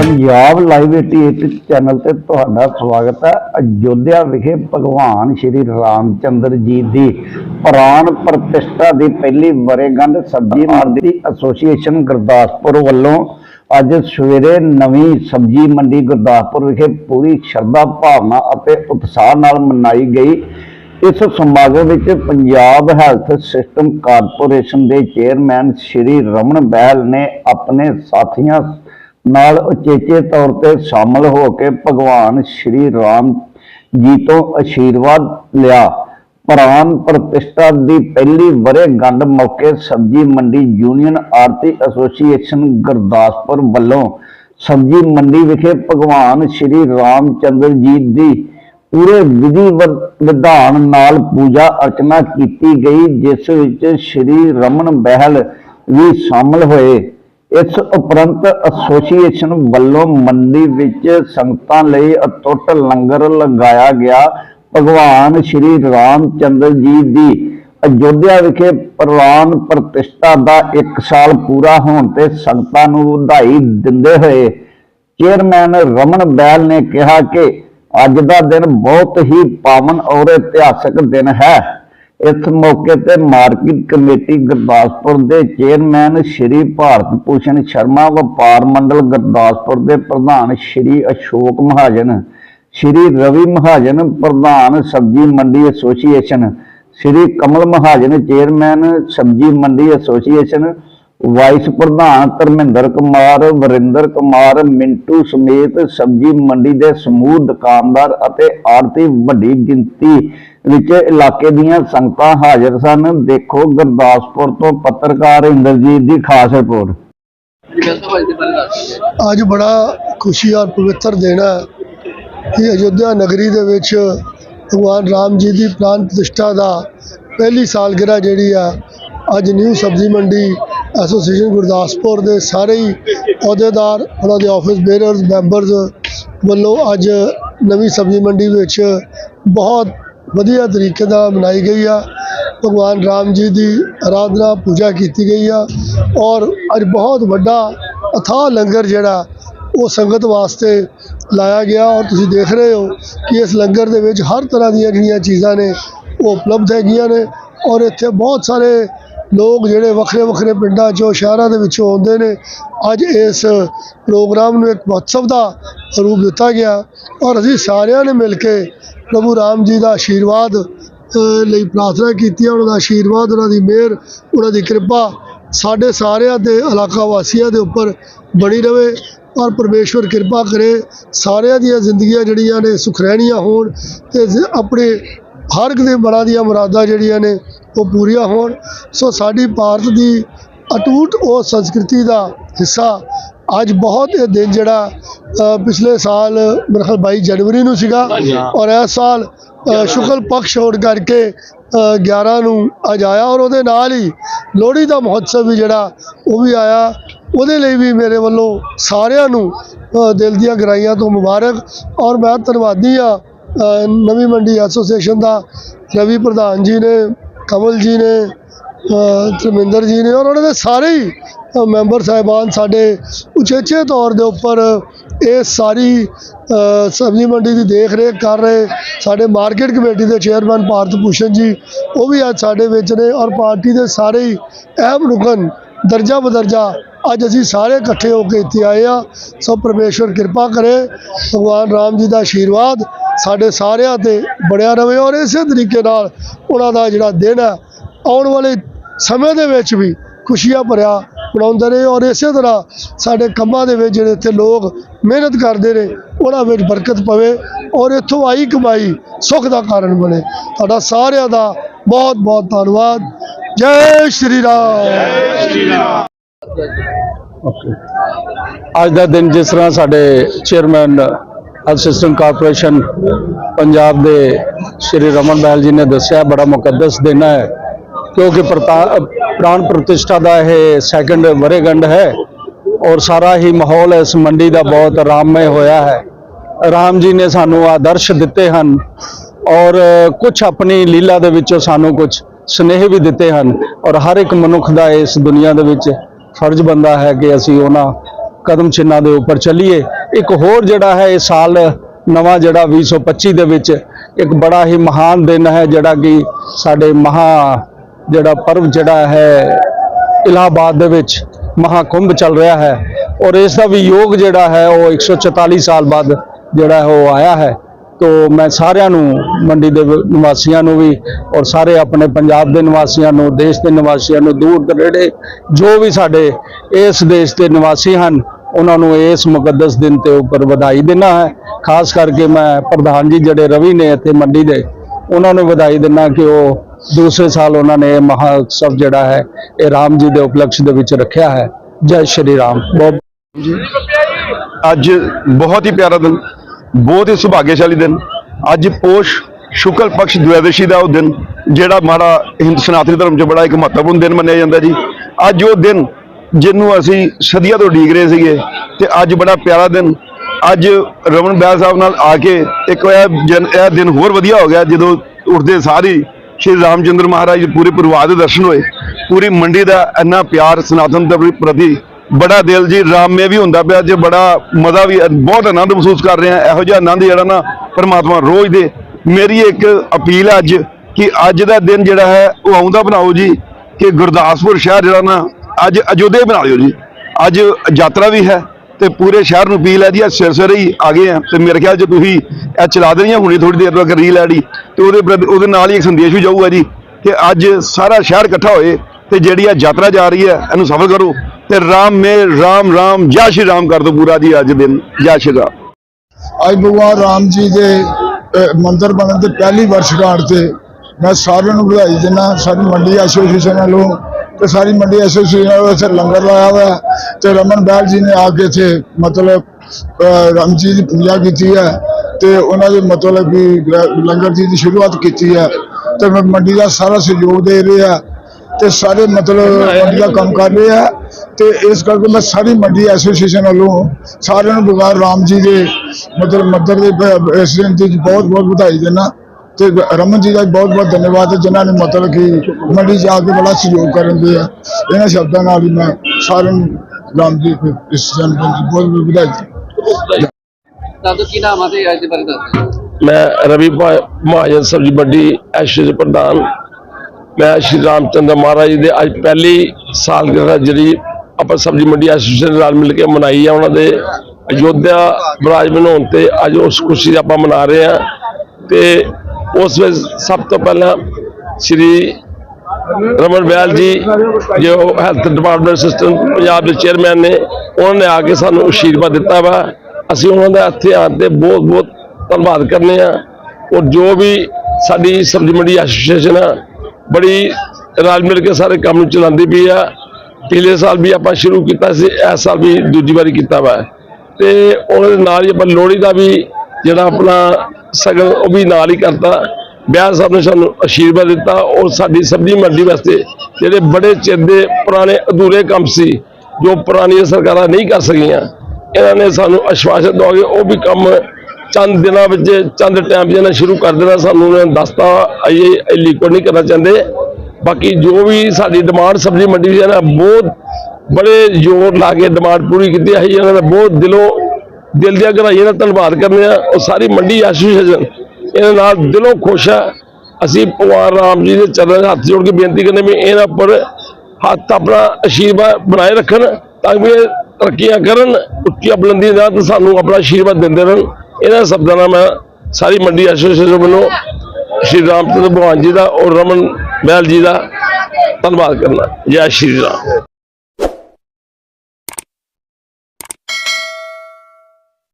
Punjab live 88 channel ਤੇ ਤੁਹਾਡਾ ਸਵਾਗਤ ਹੈ। ਅਯੋਧਿਆ ਵਿਖੇ ਭਗਵਾਨ ਸ਼੍ਰੀ ਰਾਮ ਚੰਦਰ ਜੀ ਦੀ ਪ੍ਰਾਨ ਪ੍ਰਤਿਸ਼ਠਾ ਦੀ ਪਹਿਲੀ ਵਰੇਗੰਢ ਸਬਜ਼ੀ ਮੰਡੀ ਐਸੋਸੀਏਸ਼ਨ ਗੁਰਦਾਸਪੁਰ ਵੱਲੋਂ ਅੱਜ ਸਵੇਰੇ ਨਵੀਂ ਸਬਜ਼ੀ ਮੰਡੀ ਗੁਰਦਾਸਪੁਰ ਵਿਖੇ ਪੂਰੀ ਸ਼ਰਧਾ, ਭਾਵਨਾ ਅਤੇ ਉਤਸ਼ਾਹ ਨਾਲ ਮਨਾਈ ਗਈ। ਇਸ ਸਮਾਗਮ ਵਿੱਚ ਪੰਜਾਬ ਹੈਲਥ ਸਿਸਟਮ ਕਾਰਪੋਰੇਸ਼ਨ ਦੇ ਚੇਅਰਮੈਨ ਸ਼੍ਰੀ ਰਮਨ ਬਹਿਲ ਨੇ ਆਪਣੇ ਸਾਥੀਆਂ ਨਾਲ ਉਚੇਚੇ ਤੌਰ ਤੇ ਸ਼ਾਮਲ ਹੋ ਕੇ ਭਗਵਾਨ ਸ਼੍ਰੀ ਰਾਮ ਜੀ ਤੋਂ ਆਸ਼ੀਰਵਾਦ ਲਿਆ। ਪ੍ਰਾਨ ਪ੍ਰਤਿਸ਼ਠਾ ਦੀ ਪਹਿਲੀ ਵਰੇਗੰਢ ਮੌਕੇ ਸਬਜ਼ੀ ਮੰਡੀ ਯੂਨੀਅਨ ਆਰਤੀ ਐਸੋਸੀਏਸ਼ਨ ਗੁਰਦਾਸਪੁਰ ਵੱਲੋਂ ਸਬਜ਼ੀ ਮੰਡੀ ਵਿਖੇ ਭਗਵਾਨ ਸ਼੍ਰੀ ਰਾਮ ਚੰਦਰ ਜੀ ਦੀ ਪੂਰੇ ਵਿਧੀ ਵਿਧਾਨ ਨਾਲ ਪੂਜਾ ਅਰਚਨਾ ਕੀਤੀ ਗਈ, ਜਿਸ ਵਿੱਚ ਸ਼੍ਰੀ ਰਮਨ ਬਹਿਲ ਵੀ ਸ਼ਾਮਲ ਹੋਏ। ਇਸ ਉਪਰੰਤ ਐਸੋਸੀਏਸ਼ਨ ਵੱਲੋਂ ਮੰਡੀ ਵਿੱਚ ਸੰਗਤਾਂ ਲਈ ਅਟੁੱਟ ਲੰਗਰ ਲਗਾਇਆ ਗਿਆ। ਭਗਵਾਨ ਸ਼੍ਰੀ ਰਾਮ ਚੰਦਰ ਜੀ ਦੀ ਅਯੋਧਿਆ ਵਿਖੇ ਪ੍ਰਾਨ ਪ੍ਰਤਿਸ਼ਠਾ ਦਾ 1 ਸਾਲ ਪੂਰਾ ਹੋਣ ਤੇ ਸੰਗਤਾਂ ਨੂੰ ਵਧਾਈ ਦਿੰਦੇ ਹੋਏ ਚੇਅਰਮੈਨ ਰਮਨ ਬੈਲ ਨੇ ਕਿਹਾ ਕਿ ਅੱਜ ਦਾ ਦਿਨ ਬਹੁਤ ਹੀ ਪਾਵਨ ਔਰ ਇਤਿਹਾਸਕ ਦਿਨ ਹੈ। ਇਸ ਮੌਕੇ ਤੇ ਮਾਰਕੀਟ ਕਮੇਟੀ ਗੁਰਦਾਸਪੁਰ ਦੇ ਚੇਅਰਮੈਨ ਸ਼੍ਰੀ ਭਾਰਤ ਭੂਸ਼ਣ ਸ਼ਰਮਾ, ਵਪਾਰ ਮੰਡਲ ਗੁਰਦਾਸਪੁਰ ਦੇ ਪ੍ਰਧਾਨ ਸ਼੍ਰੀ ਅਸ਼ੋਕ ਮਹਾਜਨ, ਸ਼੍ਰੀ ਰਵੀ ਮਹਾਜਨ, ਪ੍ਰਧਾਨ ਸਬਜ਼ੀ ਮੰਡੀ ਐਸੋਸੀਏਸ਼ਨ, ਸ਼੍ਰੀ ਕਮਲ ਮਹਾਜਨ, ਚੇਅਰਮੈਨ ਸਬਜ਼ੀ ਮੰਡੀ ਐਸੋਸੀਏਸ਼ਨ, ਵਾਈਸ ਪ੍ਰਧਾਨ ਧਰਮਿੰਦਰ ਕੁਮਾਰ, ਵਰਿੰਦਰ ਕੁਮਾਰ, ਮਿੰਟੂ ਸਮੇਤ ਸਬਜ਼ੀ ਮੰਡੀ ਦੇ ਸਮੂਹ, ਦੁਕਾਨਦਾਰ ਅਤੇ ਆੜਤੀ ਵੱਡੀ ਗਿਣਤੀ ਵਿੱਚ ਇਲਾਕੇ ਦੀਆਂ ਸੰਗਤਾਂ ਹਾਜ਼ਰ ਸਨ। ਦੇਖੋ ਗੁਰਦਾਸਪੁਰ ਤੋਂ ਪੱਤਰਕਾਰ ਇੰਦਰਜੀਤ ਦੀ ਖਾਸ ਰਿਪੋਰਟ। ਅੱਜ ਬੜਾ ਖੁਸ਼ੀ ਔਰ ਪਵਿੱਤਰ ਦਿਨ ਹੈ ਕਿ ਅਯੁੱਧਿਆ ਨਗਰੀ ਦੇ ਵਿੱਚ ਭਗਵਾਨ ਰਾਮ ਜੀ ਦੀ ਪ੍ਰਾਨ ਪ੍ਰਤਿਸ਼ਠਾ ਦਾ ਪਹਿਲੀ ਸਾਲਗਿਰਾ ਜਿਹੜੀ ਆ, ਅੱਜ ਨਿਊ ਸਬਜ਼ੀ ਮੰਡੀ ਐਸੋਸੀਏਸ਼ਨ ਗੁਰਦਾਸਪੁਰ ਦੇ ਸਾਰੇ ਹੀ ਅਹੁਦੇਦਾਰ, ਉਹਨਾਂ ਦੇ ਆਫਿਸ ਬੇਅਰਸ ਮੈਂਬਰਸ ਵੱਲੋਂ ਅੱਜ ਨਵੀਂ ਸਬਜ਼ੀ ਮੰਡੀ ਵਿੱਚ ਬਹੁਤ ਵਧੀਆ ਤਰੀਕੇ ਨਾਲ ਮਨਾਈ ਗਈ ਆ। ਭਗਵਾਨ ਰਾਮ ਜੀ ਦੀ ਆਰਾਧਨਾ, ਪੂਜਾ ਕੀਤੀ ਗਈ ਆ ਔਰ ਅੱਜ ਬਹੁਤ ਵੱਡਾ ਅਥਾਹ ਲੰਗਰ ਜਿਹੜਾ ਉਹ ਸੰਗਤ ਵਾਸਤੇ ਲਾਇਆ ਗਿਆ ਔਰ ਤੁਸੀਂ ਦੇਖ ਰਹੇ ਹੋ ਕਿ ਇਸ ਲੰਗਰ ਦੇ ਵਿੱਚ ਹਰ ਤਰ੍ਹਾਂ ਦੀਆਂ ਜਿਹੜੀਆਂ ਚੀਜ਼ਾਂ ਨੇ ਉਹ ਉਪਲਬਧ ਹੈਗੀਆਂ ਨੇ ਔਰ ਇੱਥੇ ਬਹੁਤ ਸਾਰੇ ਲੋਕ ਜਿਹੜੇ ਵੱਖਰੇ ਵੱਖਰੇ ਪਿੰਡਾਂ ਚੋਂ ਸ਼ਹਿਰਾਂ ਦੇ ਵਿੱਚੋਂ ਆਉਂਦੇ ਨੇ। ਅੱਜ ਇਸ ਪ੍ਰੋਗਰਾਮ ਨੂੰ ਇੱਕ ਮਹੋਤਸਵ ਦਾ ਰੂਪ ਦਿੱਤਾ ਗਿਆ ਔਰ ਅਸੀਂ ਸਾਰਿਆਂ ਨੇ ਮਿਲ ਕੇ ਪ੍ਰਭੂ ਰਾਮ ਜੀ ਦਾ ਆਸ਼ੀਰਵਾਦ ਲਈ ਪ੍ਰਾਰਥਨਾ ਕੀਤੀ ਹੈ, ਉਹਨਾਂ ਦਾ ਆਸ਼ੀਰਵਾਦ, ਉਹਨਾਂ ਦੀ ਮਿਹਰ, ਉਹਨਾਂ ਦੀ ਕਿਰਪਾ ਸਾਡੇ ਸਾਰਿਆਂ ਦੇ ਇਲਾਕਾ ਵਾਸੀਆਂ ਦੇ ਉੱਪਰ ਬਣੀ ਰਵੇ ਔਰ ਪਰਮੇਸ਼ਵਰ ਕਿਰਪਾ ਕਰੇ, ਸਾਰਿਆਂ ਦੀਆਂ ਜ਼ਿੰਦਗੀਆਂ ਜਿਹੜੀਆਂ ਨੇ ਸੁਖਰਹਿਣੀਆਂ ਹੋਣ ਤੇ ਆਪਣੇ ਹਰ ਇੱਕ ਦੇ ਮਨਾਂ ਦੀਆਂ ਮੁਰਾਦਾਂ ਜਿਹੜੀਆਂ ਨੇ ਉਹ ਪੂਰੀਆਂ ਹੋਣ। ਸੋ ਸਾਡੀ ਭਾਰਤ ਦੀ ਅਟੂਟ ਉਹ ਸੰਸਕ੍ਰਿਤੀ ਦਾ ਹਿੱਸਾ ਅੱਜ ਬਹੁਤ ਇਹ ਦਿਨ ਜਿਹੜਾ ਪਿਛਲੇ ਸਾਲ ਮੇਰੇ ਖਿਆਲ 22 ਜਨਵਰੀ ਨੂੰ ਸੀਗਾ ਔਰ ਇਸ ਸਾਲ ਸ਼ੁਕਲ ਪਕਸ਼ ਹੋਣ ਕਰਕੇ ਅ, 11 ਨੂੰ ਅੱਜ ਆਇਆ ਔਰ ਉਹਦੇ ਨਾਲ ਹੀ ਲੋਹੜੀ ਦਾ ਮਹੋਤਸਵ ਵੀ ਜਿਹੜਾ ਉਹ ਵੀ ਆਇਆ। ਉਹਦੇ ਲਈ ਵੀ ਮੇਰੇ ਵੱਲੋਂ ਸਾਰਿਆਂ ਨੂੰ ਦਿਲ ਦੀਆਂ ਗਰਾਈਆਂ ਤੋਂ ਮੁਬਾਰਕ ਔਰ ਮੈਂ ਧੰਨਵਾਦੀ ਆ ਨਵੀਂ ਮੰਡੀ ਐਸੋਸੀਏਸ਼ਨ ਦਾ ਰਵੀ ਪ੍ਰਧਾਨ ਜੀ ਨੇ ਕਮਲ ਜੀ ਨੇ ਧਰਮਿੰਦਰ ਜੀ ਨੇ ਔਰ ਉਹਨਾਂ ਦੇ ਸਾਰੇ ਹੀ ਮੈਂਬਰ ਸਾਹਿਬਾਨ ਸਾਡੇ ਉਚੇਚੇ ਤੌਰ ਦੇ ਉੱਪਰ ਇਹ ਸਾਰੀ ਸਬਜ਼ੀ ਮੰਡੀ ਦੀ ਦੇਖ ਰੇਖ ਕਰ ਰਹੇ ਸਾਡੇ ਮਾਰਕੀਟ ਕਮੇਟੀ ਦੇ ਚੇਅਰਮੈਨ ਭਾਰਤ ਭੂਸ਼ਣ ਜੀ, ਉਹ ਵੀ ਅੱਜ ਸਾਡੇ ਵਿੱਚ ਨੇ ਔਰ ਪਾਰਟੀ ਦੇ ਸਾਰੇ ਹੀ ਅਹਿਮ ਰੁਕਨ ਦਰਜਾ ਬਦਰਜਾ ਅੱਜ ਅਸੀਂ ਸਾਰੇ ਇਕੱਠੇ ਹੋ ਕੇ ਇੱਥੇ ਆਏ ਆ ਸੋ ਪਰਮੇਸ਼ਵਰ ਕਿਰਪਾ ਕਰੇ, ਭਗਵਾਨ ਰਾਮ ਜੀ ਦਾ ਆਸ਼ੀਰਵਾਦ ਸਾਡੇ ਸਾਰਿਆਂ ਤੇ ਬਣਿਆ ਰਵੇ ਔਰ ਇਸੇ ਤਰੀਕੇ ਨਾਲ ਉਹਨਾਂ ਦਾ ਜਿਹੜਾ ਦਿਨ ਹੈ, ਆਉਣ ਵਾਲੇ ਸਮੇਂ ਦੇ ਵਿੱਚ ਵੀ ਖੁਸ਼ੀਆਂ ਭਰਿਆ ਬਣਾਉਂਦੇ ਰਹੇ ਔਰ ਇਸੇ ਤਰ੍ਹਾਂ ਸਾਡੇ ਕੰਮਾਂ ਦੇ ਵਿੱਚ ਜਿਹੜੇ ਇੱਥੇ ਲੋਕ ਮਿਹਨਤ ਕਰਦੇ ਨੇ ਉਹਨਾਂ ਵਿੱਚ ਬਰਕਤ ਪਵੇ ਔਰ ਇੱਥੋਂ ਆਈ ਕਮਾਈ ਸੁੱਖ ਦਾ ਕਾਰਨ ਬਣੇ। ਤੁਹਾਡਾ ਸਾਰਿਆਂ ਦਾ ਬਹੁਤ ਬਹੁਤ ਧੰਨਵਾਦ। ਜੈ ਸ਼੍ਰੀ ਰਾਮ। ਅੱਜ ਦਾ ਦਿਨ ਜਿਸ ਤਰ੍ਹਾਂ ਸਾਡੇ ਚੇਅਰਮੈਨ ਅਸਿਸਟੈਂਟ ਕਾਰਪੋਰੇਸ਼ਨ ਪੰਜਾਬ ਦੇ ਸ਼੍ਰੀ ਰਮਨ ਬਹਿਲ ਜੀ ਨੇ ਦੱਸਿਆ ਬੜਾ ਮੁਕੱਦਸ ਦਿਨ ਹੈ। ਕਿਉਂਕਿ ਪ੍ਰਤਾ- ਪ੍ਰਾਣ ਪ੍ਰਤਿਸ਼ਠਾ ਦਾ ਇਹ ਸੈਕੰਡ ਵਰੇਗੰਢ ਹੈ ਔਰ ਸਾਰਾ ਹੀ ਮਾਹੌਲ ਇਸ ਮੰਡੀ ਦਾ ਬਹੁਤ ਆਰਾਮਮय ਹੋਇਆ ਹੈ। ਰਾਮ ਜੀ ਨੇ ਸਾਨੂੰ ਆਦਰਸ਼ ਦਿੱਤੇ ਹਨ ਔਰ ਕੁਝ ਆਪਣੀ ਲੀਲਾ ਦੇ ਵਿੱਚੋਂ ਸਾਨੂੰ ਕੁਝ ਸੁਨੇਹੇ ਵੀ ਦਿੱਤੇ ਹਨ ਔਰ ਹਰ ਇੱਕ ਮਨੁੱਖ ਦਾ ਇਸ ਦੁਨੀਆ ਦੇ ਵਿੱਚ ਫਰਜ਼ ਬੰਦਾ ਹੈ ਕਿ ਅਸੀਂ ਉਹਨਾਂ ਕਦਮ ਚਿੰਨਾਂ ਦੇ ਉੱਪਰ ਚੱਲੀਏ। ਇੱਕ ਹੋਰ ਜਿਹੜਾ ਹੈ, ਇਹ ਸਾਲ ਨਵਾਂ ਜਿਹੜਾ 2025 ਦੇ ਵਿੱਚ ਇੱਕ ਬੜਾ ਹੀ ਮਹਾਨ ਦਿਨ ਹੈ, ਜਿਹੜਾ ਕਿ ਸਾਡੇ ਮਹਾ ਜਿਹੜਾ ਪਰਵ ਜਿਹੜਾ ਹੈ, ਇਲਾਹਾਬਾਦ ਦੇ ਵਿੱਚ ਮਹਾਕੁੰਭ ਚੱਲ ਰਿਹਾ ਹੈ ਔਰ ਇਸ ਦਾ ਵੀ ਯੋਗ ਜਿਹੜਾ ਹੈ, ਉਹ 144 ਸਾਲ ਬਾਅਦ ਜਿਹੜਾ ਹੈ, ਉਹ ਆਇਆ ਹੈ। ਤੋ ਮੈਂ ਸਾਰਿਆਂ ਨੂੰ, ਮੰਡੀ ਦੇ ਨਿਵਾਸੀਆਂ ਨੂੰ ਵੀ ਔਰ ਸਾਰੇ ਆਪਣੇ ਪੰਜਾਬ ਦੇ ਨਿਵਾਸੀਆਂ ਨੂੰ, ਦੇਸ਼ ਦੇ ਨਿਵਾਸੀਆਂ ਨੂੰ, ਦੂਰ ਦਰੇੜੇ ਜੋ ਵੀ ਸਾਡੇ ਇਸ ਦੇਸ਼ ਦੇ ਨਿਵਾਸੀ ਹਨ, ਉਹਨਾਂ ਨੂੰ ਇਸ ਮੁਕੱਦਸ ਦਿਨ ਤੇ ਉੱਪਰ ਵਧਾਈ ਦੇਣਾ ਹੈ। ਖਾਸ ਕਰਕੇ ਮੈਂ ਪ੍ਰਧਾਨ ਜੀ ਜਿਹੜੇ ਰਵੀ ਨੇ ਇੱਥੇ ਮੰਡੀ ਦੇ, ਉਹਨਾਂ ਨੂੰ ਵਧਾਈ ਦਿੰਦਾ ਕਿ ਉਹ ਦੂਸਰੇ ਸਾਲ ਉਹਨਾਂ ਨੇ ਇਹ ਮਹਾਉਤਸਵ ਜਿਹੜਾ ਹੈ, ਇਹ ਰਾਮ ਜੀ ਦੇ ਉਪਲਕਸ਼ ਦੇ ਵਿੱਚ ਰੱਖਿਆ ਹੈ। ਜੈ ਸ਼੍ਰੀ ਰਾਮ। ਬਹੁਤ ਅੱਜ ਬਹੁਤ ਹੀ ਪਿਆਰਾ ਦਿਨ, ਬਹੁਤ ਹੀ ਸੁਭਾਗਿਆਸ਼ਾਲੀ ਦਿਨ। ਅੱਜ ਪੋਸ਼ ਸ਼ੁਕਲ ਪਕਸ਼ ਦੁਆਦਸ਼ੀ ਦਾ ਉਹ ਦਿਨ, ਜਿਹੜਾ ਮਾੜਾ ਹਿੰਦੂ ਸਨਾਤਨੀ ਧਰਮ 'ਚ ਬੜਾ ਇੱਕ ਮਹੱਤਵਪੂਰਨ ਦਿਨ ਮੰਨਿਆ ਜਾਂਦਾ ਜੀ। ਅੱਜ ਉਹ ਦਿਨ ਜਿਹਨੂੰ ਅਸੀਂ ਸਦੀਆਂ ਤੋਂ ਉਡੀਕ ਰਹੇ ਸੀਗੇ ਤੇ ਅੱਜ ਬੜਾ ਪਿਆਰਾ ਦਿਨ। ਅੱਜ ਰਮਨ ਬੈਲ ਸਾਹਿਬ ਨਾਲ ਆ ਕੇ ਇੱਕ ਇਹ ਜਨ- ਇਹ ਦਿਨ ਹੋਰ ਵਧੀਆ ਹੋ ਗਿਆ, ਜਦੋਂ ਉੱਠਦੇ ਸਾਰੀ ਸ਼੍ਰੀ ਰਾਮਚੰਦਰ ਮਹਾਰਾਜ ਪੂਰੇ ਪਰਿਵਾਰ ਦੇ ਦਰਸ਼ਨ ਹੋਏ। ਪੂਰੀ ਮੰਡੀ ਦਾ ਇੰਨਾ ਪਿਆਰ ਸਨਾਤਨ ਧਰਮ ਪ੍ਰਤੀ ਬੜਾ ਦਿਲ ਜੀ ਰਾਮ ਰਾਮੇ ਵੀ ਹੁੰਦਾ ਪਿਆ ਜੇ ਬੜਾ ਮਜ਼ਾ ਵੀ, ਬਹੁਤ ਆਨੰਦ ਮਹਿਸੂਸ ਕਰ ਰਹੇ। ਆ ਇਹੋ ਜਿਹਾ ਆਨੰਦ ਜਿਹੜਾ ਨਾ ਪਰਮਾਤਮਾ ਰੋਜ਼ ਦੇ। ਮੇਰੀ ਇੱਕ ਅਪੀਲ ਹੈ ਅੱਜ ਕਿ ਅੱਜ ਦਾ ਦਿਨ ਜਿਹੜਾ ਹੈ, ਉਹ ਆਉਂਦਾ ਬਣਾਓ ਜੀ ਕਿ ਗੁਰਦਾਸਪੁਰ ਸ਼ਹਿਰ ਜਿਹੜਾ ਨਾ ਅੱਜ ਅਯੋਧਿਆ ਬਣਾ ਲਿਓ ਜੀ। ਅੱਜ ਯਾਤਰਾ ਵੀ ਹੈ। ਤੇ ਪੂਰੇ ਸ਼ਹਿਰ ਨੂੰ ਅਪੀਲ ਹੈ ਜੀ ਅੱਜ ਸਿਰ ਸਿਰ ਹੀ ਆ ਗਏ ਆ। ਤੇ ਮੇਰੇ ਖਿਆਲ 'ਚ ਤੁਸੀਂ ਇਹ ਚਲਾ ਦੇਣੀਆਂ ਹੁਣੀ ਥੋੜੀ ਦੇਰ ਤੱਕ ਰੀਲ ਆੜੀ ਤੇ ਉਹਦੇ ਪ੍ਰਤੀ- ਉਹਦੇ ਨਾਲ ਹੀ ਇੱਕ ਸੰਦੇਸ਼ ਵੀ ਜਾਊਗਾ ਜੀ ਕਿ ਅੱਜ ਸਾਰਾ ਸ਼ਹਿਰ ਇਕੱਠਾ ਹੋਏ ਤੇ ਜਿਹੜੀ ਆ ਯਾਤਰਾ ਜਾ ਰਹੀ ਹੈ, ਇਹਨੂੰ ਸਫਲ ਕਰੋ। ਤੇ ਰਾਮ ਮੇ ਰਾਮ ਰਾਮ, ਜੈ ਸ਼੍ਰੀ ਰਾਮ ਕਰ ਦੋ ਪੂਰਾ ਜੀ ਅੱਜ ਦਿਨ। ਜੈ ਸ਼੍ਰੀ ਰਾਮ। ਅੱਜ ਭਗਵਾਨ ਰਾਮ ਜੀ ਦੇ ਮੰਦਰ ਬਣਨ ਦੇ ਪਹਿਲੀ ਵਰਸ਼ਗਾਂਠ ਤੇ ਮੈਂ ਸਾਰਿਆਂ ਨੂੰ ਵਧਾਈ ਦਿੰਦਾ, ਸਾਡੀ ਮੰਡੀ ਐਸੋਸੀਏਸ਼ਨ ਵੱਲੋਂ ਤੇ ਸਾਰੀ ਮੰਡੀ ਐਸੋਸੀਏਸ਼ਨ ਵੱਲੋਂ ਇੱਥੇ ਲੰਗਰ ਲਾਇਆ ਹੋਇਆ ਹੈ ਤੇ ਰਮਨ ਬੈਲ ਜੀ ਨੇ ਆ ਕੇ ਇੱਥੇ ਮਤਲਬ ਰਾਮ ਜੀ ਦੀ ਪੂਜਾ ਕੀਤੀ ਹੈ ਤੇ ਉਹਨਾਂ ਦੇ ਮਤਲਬ ਕਿ ਲ- ਲੰਗਰ ਜੀ ਦੀ ਸ਼ੁਰੂਆਤ ਕੀਤੀ ਹੈ ਤੇ ਮੈਂ ਮੰਡੀ ਦਾ ਸਾਰਾ ਸਹਿਯੋਗ ਦੇ ਰਿਹਾ ਤੇ ਸਾਰੇ ਮਤਲਬ ਮੰਡੀ ਦਾ ਕੰਮ ਕਰ ਰਹੇ ਆ ਤੇ ਇਸ ਕਰਕੇ ਮੈਂ ਸਾਰੀ ਮੰਡੀ ਐਸੋਸੀਏਸ਼ਨ ਵੱਲੋਂ ਸਾਰਿਆਂ ਨੂੰ ਭਗਵਾਨ ਰਾਮ ਜੀ ਦੇ ਮਤਲਬ ਮੰਦਰ ਦੇ ਬ- ਇਸ ਦਿਨ ਦੀ ਬਹੁਤ ਬਹੁਤ ਵਧਾਈ ਦਿੰਦਾ। ਤੇ ਰਮਨ ਜੀ ਦਾ ਬਹੁਤ ਬਹੁਤ ਧੰਨਵਾਦ ਹੈ ਜਿਨ੍ਹਾਂ ਨੇ ਮਤਲਬ ਕਿ ਮੰਡੀ ਜਾ ਕੇ ਬੜਾ ਸਹਿਯੋਗ ਕਰਨ ਦੇ ਆ। ਇਹਨਾਂ ਸ਼ਬਦਾਂ ਨਾਲ ਹੀ ਮੈਂ ਸਾਰਿਆਂ ਨੂੰ ਰਾਮ ਜੀ ਇਸ ਜਨਮ ਦੀ ਬਹੁਤ ਬਹੁਤ ਵਧਾਈ ਦਿੰਦਾ। ਕੀ ਨਾਮ ਆ ਤੇ ਅੱਜ ਦੇ ਬਾਰੇ ਦੱਸ। ਮੈਂ ਰਵੀ ਭਾ- ਮਹਾਜਨ ਸਬਜ਼ੀ ਮੰਡੀ ਐਸੋਸੀਏਸ਼ਨ ਪ੍ਰਧਾਨ। ਮੈਂ ਸ਼੍ਰੀ ਰਾਮਚੰਦਰ ਮਹਾਰਾਜ ਜੀ ਦੇ ਅੱਜ ਪਹਿਲੀ ਸਾਲਗਿਰਹ ਜਿਹੜੀ ਆਪਾਂ ਸਬਜ਼ੀ ਮੰਡੀ ਐਸੋਸੀਏਸ਼ਨ ਨਾਲ ਮਿਲ ਕੇ ਮਨਾਈ ਆ ਉਹਨਾਂ ਦੇ ਅਯੋਧਿਆ ਵਿਰਾਜਮਾਨ ਹੋਣ ਤੇ ਅੱਜ ਉਸ ਖੁਸ਼ੀ ਆਪਾਂ ਮਨਾ ਰਹੇ ਆ। ਤੇ ਉਸ ਵਿੱਚ ਸਭ ਤੋਂ ਪਹਿਲਾਂ ਸ਼੍ਰੀ ਰਮਨ ਬਿਆਲ ਜੀ, ਜੋ ਹੈਲਥ ਡਿਪਾਰਟਮੈਂਟ ਸਿਸਟਮ ਪੰਜਾਬ ਦੇ ਚੇਅਰਮੈਨ ਨੇ, ਉਹਨਾਂ ਨੇ ਆ ਕੇ ਸਾਨੂੰ ਅਸ਼ੀਰਵਾਦ ਦਿੱਤਾ ਵਾ। ਅਸੀਂ ਉਹਨਾਂ ਦਾ ਇੱਥੇ ਆਉਣ ਤੇ ਬਹੁਤ ਬਹੁਤ ਧੰਨਵਾਦ ਕਰਨੇ ਆ। ਔਰ ਜੋ ਵੀ ਸਾਡੀ ਸਬਜ਼ੀ ਮੰਡੀ ਐਸੋਸੀਏਸ਼ਨ ਆ, ਬੜੀ ਰਲ ਮਿਲ ਕੇ ਸਾਰੇ ਕੰਮ ਨੂੰ ਚਲਾਉਂਦੀ ਪਈ ਆ। ਪਿਛਲੇ ਸਾਲ ਵੀ ਆਪਾਂ ਸ਼ੁਰੂ ਕੀਤਾ ਸੀ, ਇਸ ਸਾਲ ਵੀ ਦੂਜੀ ਵਾਰੀ ਕੀਤਾ ਵਾ। ਤੇ ਉਹਦੇ ਨਾਲ ਹੀ ਆਪਾਂ ਲੋਹੜੀ ਦਾ ਵੀ ਜਿਹੜਾ ਆਪਣਾ ਸਗਨ ਉਹ ਵੀ ਨਾਲ ਹੀ ਕਰਤਾ। ਵਿਆਹ ਸਾਹਿਬ ਨੇ ਸਾਨੂੰ ਅਸ਼ੀਰਵਾਦ ਦਿੱਤਾ। ਔਰ ਸਾਡੀ ਸਬਜ਼ੀ ਮੰਡੀ ਵਾਸਤੇ, ਜਿਹੜੇ ਬੜੇ ਚਿਰ ਦੇ ਪੁਰਾਣੇ ਅਧੂਰੇ ਕੰਮ ਸੀ, ਜੋ ਪੁਰਾਣੀਆਂ ਸਰਕਾਰਾਂ ਨਹੀਂ ਕਰ ਸਕੀਆਂ, ਇਹਨਾਂ ਨੇ ਸਾਨੂੰ ਆਸ਼ਵਾਸਨ ਦਵਾਗੇ ਉਹ ਵੀ ਕੰਮ ਚੰਦ ਦਿਨਾਂ ਵਿੱਚ, ਚੰਦ ਟਾਈਮ ਜਿਹਨਾਂ ਸ਼ੁਰੂ ਕਰ ਦੇਣਾ। ਸਾਨੂੰ ਉਹਨਾਂ ਨੇ ਦੱਸਤਾ ਇਹ ਲੀਕੋ ਨਹੀਂ ਕਰਨਾ ਚਾਹੁੰਦੇ। ਬਾਕੀ ਜੋ ਵੀ ਸਾਡੀ ਡਿਮਾਂਡ ਸਬਜ਼ੀ ਮੰਡੀ ਦੀ ਇਹਨਾਂ ਬਹੁਤ ਬੜੇ ਜ਼ੋਰ ਲਾ ਕੇ ਡਿਮਾਂਡ ਪੂਰੀ ਕੀਤੀ ਹੈ। ਇਹਨਾਂ ਦਾ ਬਹੁਤ ਦਿਲੋਂ ਦਿਲ ਦੀਆਂ ਗਹਿਰਾਈਆਂ ਨਾਲ ਧੰਨਵਾਦ ਕਰਨੇ ਆ। ਉਹ ਸਾਰੀ ਮੰਡੀ ਐਸੋਸੀਏਸ਼ਨ ਇਹਨਾਂ ਨਾਲ ਦਿਲੋਂ ਖੁਸ਼ ਆ। ਅਸੀਂ ਭਗਵਾਨ ਰਾਮ ਜੀ ਦੇ ਚਰਨਾਂ 'ਚ ਹੱਥ ਜੋੜ ਕੇ ਬੇਨਤੀ ਕਰਨੇ ਵੀ ਇਹਨਾਂ ਉੱਪਰ ਹੱਥ ਆਪਣਾ ਅਸ਼ੀਰਵਾਦ ਬਣਾਏ ਰੱਖਣ ਤਾਂ ਕਿ ਇਹ ਤਰੱਕੀਆਂ ਕਰਨ, ਉੱਚੀਆਂ ਬੁਲੰਦੀਆਂ ਦਾ ਤੇ ਸਾਨੂੰ ਆਪਣਾ ਅਸ਼ੀਰਵਾਦ ਦਿੰਦੇ ਰਹਿਣ। ਇਹਨਾਂ ਸ਼ਬਦਾਂ ਨਾਲ ਮੈਂ ਸਾਰੀ ਮੰਡੀ ਐਸੋਸੀਏਸ਼ਨ ਵੱਲੋਂ ਸ਼੍ਰੀ ਰਾਮ ਚੰਦਰ ਭਗਵਾਨ ਜੀ ਦਾ ਔਰ ਰਮਨ ਮਹਿਲ ਜੀ ਦਾ ਧੰਨਵਾਦ ਕਰਨਾ। ਜੈ ਸ਼੍ਰੀ ਰਾਮ।